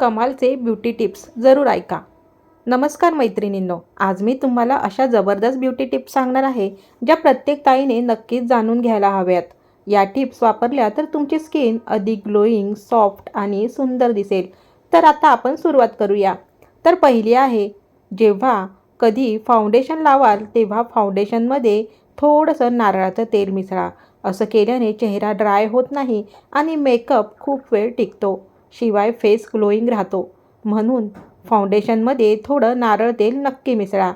कमालचे beauty tips जरूर ऐका. नमस्कार मैत्रिणींनो आज मी तुम्हाला अशा जबरदस्त ब्युटी टिप्स सांगणार आहे ज्या प्रत्येक ताईने नक्कीच जाणून घ्यायला हव्यात. या टिप्स वापरल्या तर तुमची स्किन अधिक ग्लोईंग सॉफ्ट आणि सुंदर दिसेल. तर आता आपण सुरुवात करूया. तर पहिली आहे जेव्हा कधी फाउंडेशन लावाल तेव्हा फाउंडेशनमध्ये थोडंसं नारळाचं तेल मिसळा. असं केल्याने चेहरा ड्राय होत नाही आणि मेकअप खूप वेळ टिकतो. शिवाय फेस ग्लोईंग राहतो. म्हणून फाउंडेशनमध्ये थोडं नारळ तेल नक्की मिसळा.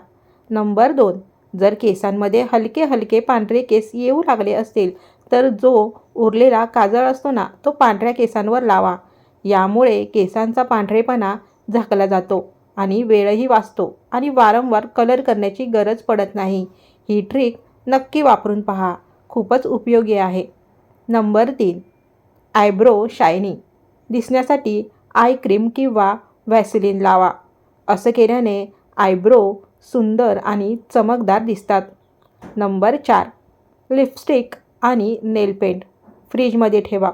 नंबर दोन जर केसांमध्ये हलके हलके पांढरे केस येऊ लागले असतील तर जो उरलेला काजळ असतो ना तो पांढऱ्या केसांवर लावा. यामुळे केसांचा पांढरेपणा झाकला जातो आणि वेळही वाचतो आणि वारंवार कलर करण्याची गरज पडत नाही. ही ट्रिक नक्की वापरून पहा. खूपच उपयोगी आहे. नंबर तीन आयब्रो शायनिंग दिसण्यासाठी आय क्रीम किंवा व्हॅसिलिन लावा. असं केल्याने आयब्रो सुंदर आणि चमकदार दिसतात. नंबर चार लिपस्टिक आणि नेल पेंट फ्रीजमध्ये ठेवा.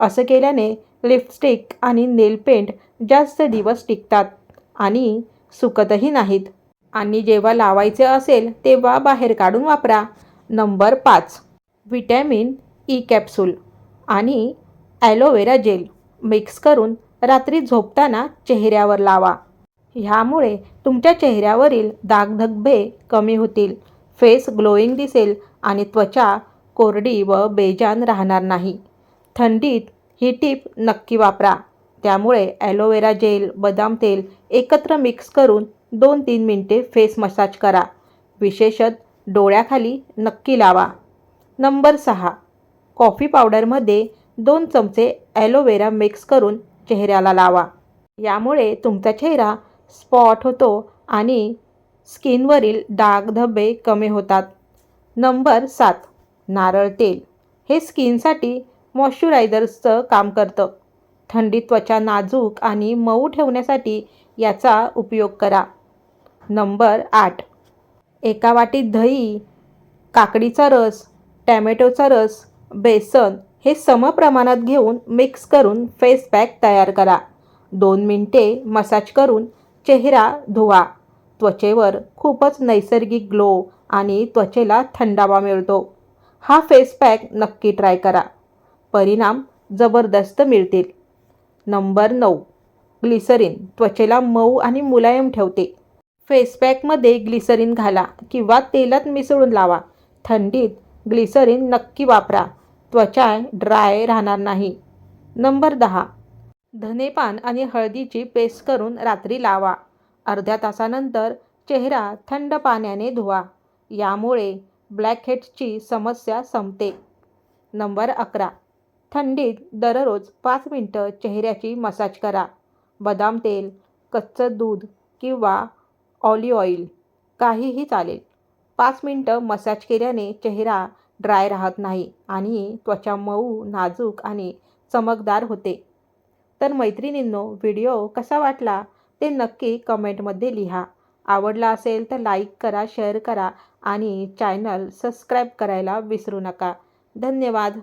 असं केल्याने लिपस्टिक आणि नेल पेंट जास्त दिवस टिकतात आणि सुकतही नाहीत. आणि जेव्हा लावायचे असेल तेव्हा बाहेर काढून वापरा. नंबर पाच व्हिटॅमिन ई कॅप्सूल आणि ॲलोवेरा जेल. मिक्स करून रात्री झोपताना चेहऱ्यावर लावा. ह्यामुळे तुमच्या चेहऱ्यावरील दागधब्बे कमी होतील. फेस ग्लोईंग दिसेल आणि त्वचा कोरडी व बेजान राहणार नाही. थंडीत ही टीप नक्की वापरा. त्यामुळे ॲलोवेरा जेल बदाम तेल एकत्र मिक्स करून दोन तीन मिनटे फेस मसाज करा. विशेषत डोळ्याखाली नक्की लावा. नंबर सहा. कॉफी पावडरमध्ये दोन चमचे ॲलोवेरा मिक्स करून चेहऱ्याला लावा. यामुळे तुमचा चेहरा स्पॉट होतो आणि स्किनवरील डाग धब्बे कमी होतात. नंबर सात नारळ तेल. हे स्किनसाठी मॉइश्चरायझर्सचं काम करतं. थंडी त्वचा नाजूक आणि मऊ ठेवण्यासाठी याचा उपयोग करा. नंबर आठ एका वाटीत दही काकडीचा रस टॅमॅटोचा रस बेसन हे समप्रमाणात घेऊन मिक्स करून फेस पॅक तयार करा. दोन मिनटे मसाज करून चेहरा धुवा. त्वचेवर खूपच नैसर्गिक ग्लो आणि त्वचेला थंडावा मिळतो. हा फेस पॅक नक्की ट्राय करा. परिणाम जबरदस्त मिळतील. नंबर नऊ. ग्लिसरीन त्वचेला मऊ आणि मुलायम ठेवते. फेस पॅकमध्ये ग्लिसरीन घाला किंवा तेलात मिसळून लावा. थंडीत ग्लिसरीन नक्की वापरा. त्वचा ड्राय राहणार नाही. नंबर दहा. धनेपान आणि हळदीची पेस्ट करून रात्री लावा. अर्ध्या तासानंतर चेहरा थंड पाण्याने धुवा. यामुळे ब्लॅकहेड्सची समस्या संपते. नंबर अकरा. थंडीत दररोज पाच मिनटं चेहऱ्याची मसाज करा. बदाम तेल कच्चं दूध किंवा ऑलिव्ह ऑइल. काहीही चालेल. पाच मिनटं मसाज केल्याने चेहरा ड्राय राहत नाही आणि त्वचा मऊ नाजूक आणि चमकदार होते. तर मैत्रिणींनो व्हिडिओ कसा वाटला ते नक्की कमेंटमध्ये लिहा. आवडला असेल तर लाईक करा शेअर करा आणि चॅनल सबस्क्राईब करायला विसरू नका. धन्यवाद.